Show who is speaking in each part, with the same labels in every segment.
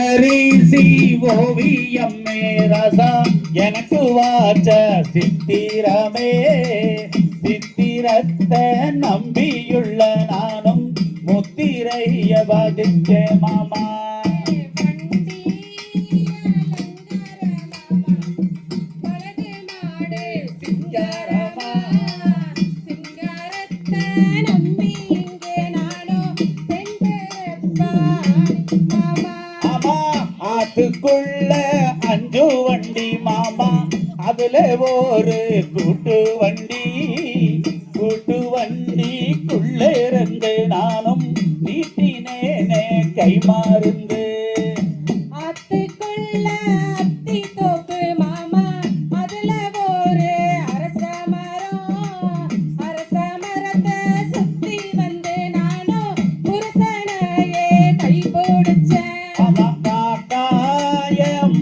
Speaker 1: அரிசி ஓவியம் ரசா. எனக்கு வாச்ச சித்திரமே. சித்திரத்தை நம்பியுள்ள நானும் முத்திரைய பாதிச்சே மாமா. ஆத்துக்குள்ள அஞ்சு வண்டி மாமா அதுல ஒரு கூட்டு வண்டி.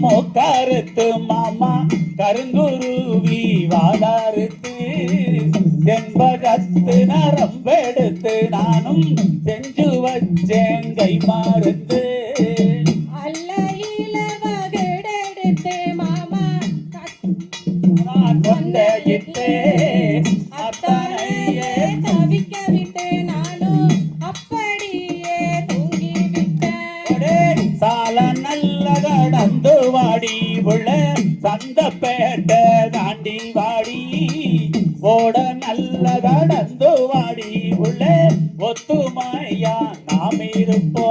Speaker 1: மோக்கருத்து மாமா கருங்குருவி வாடாருத்து செண்பகத்து நரம்பெடுத்து நானும் செஞ்சு வச்சேன் கை மாறுத்து வாடி சந்த சந்தப்பேட்டை தாண்டி வாடி. ஓட நல்ல கடந்து வாடி. உள்ள ஒத்துமையா நாம் இருப்போம்.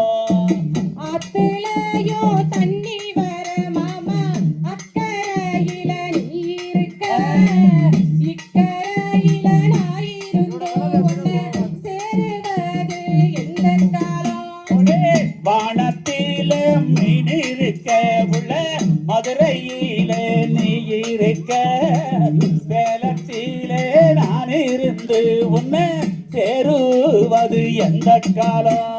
Speaker 2: இருக்க.
Speaker 1: சேலத்திலே நான் இருந்து உன்னை சேருவது எந்த காலம்?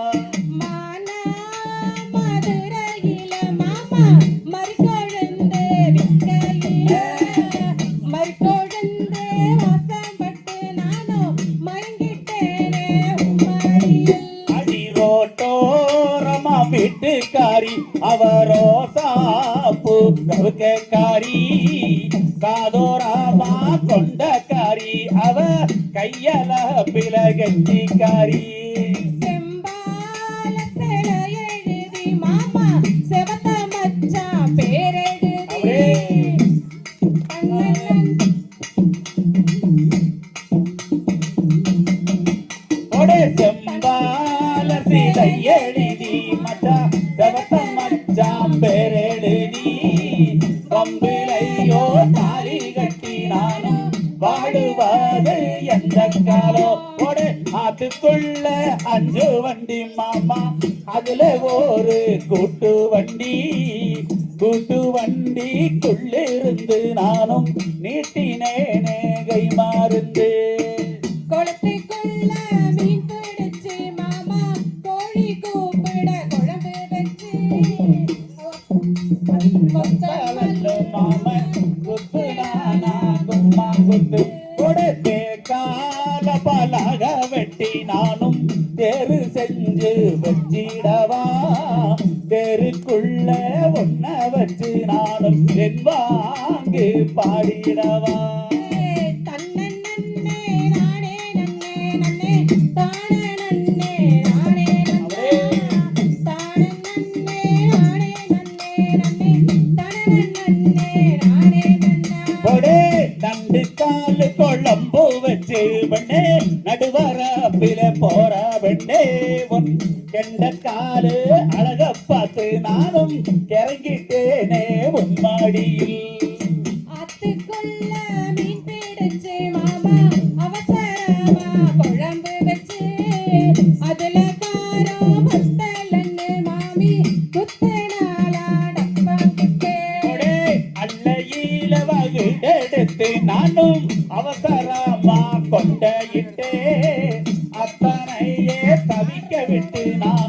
Speaker 1: வீட்டுக்காரி அவரோ சாப்பு கவுக்கக்காரி. காதோராமா கொண்டக்காரி அவ கையல.
Speaker 2: கண்ணன்
Speaker 1: ஒடே செம்பால சிலை எழுதி மச்சா செவத்த மச்சாம் பேரெழுதி. நானும் வாடுவது எந்த காலோ ஒடே ஆத்துக்குள்ள அஞ்சு வண்டி மாமா. அதுல ஒரு கூட்டு வண்டி. கூட்டு வண்டிக்குள்ளிருந்து நானும் நீட்டினேனே கை மாறுந்தேன் கும்மா குத்து கொடுத்தே கால பலக வெட்டி நானும் தேரு செஞ்சு வச்சிடவா தெருக்குள்ள ஒன்ன வச்சு நானும் என் வாங்கு பாடிடவா? நானும் கிறங்கிட்டேனே உன் மாடியில்
Speaker 2: ஆத்துக்குள்ள மீன் பிடிச்சு மாமா அவசரமா குழம்பு வச்சு. அதுல காரம் பத்தலன்னு மாமி குத்தனாலா டப்பாக்கிட்டே
Speaker 1: கொடே அள்ளையில வகுடெடுத்து நானும் அவசரமா கொண்டையிட்டே. அத்தனையே தவிக்க விட்டு நானும்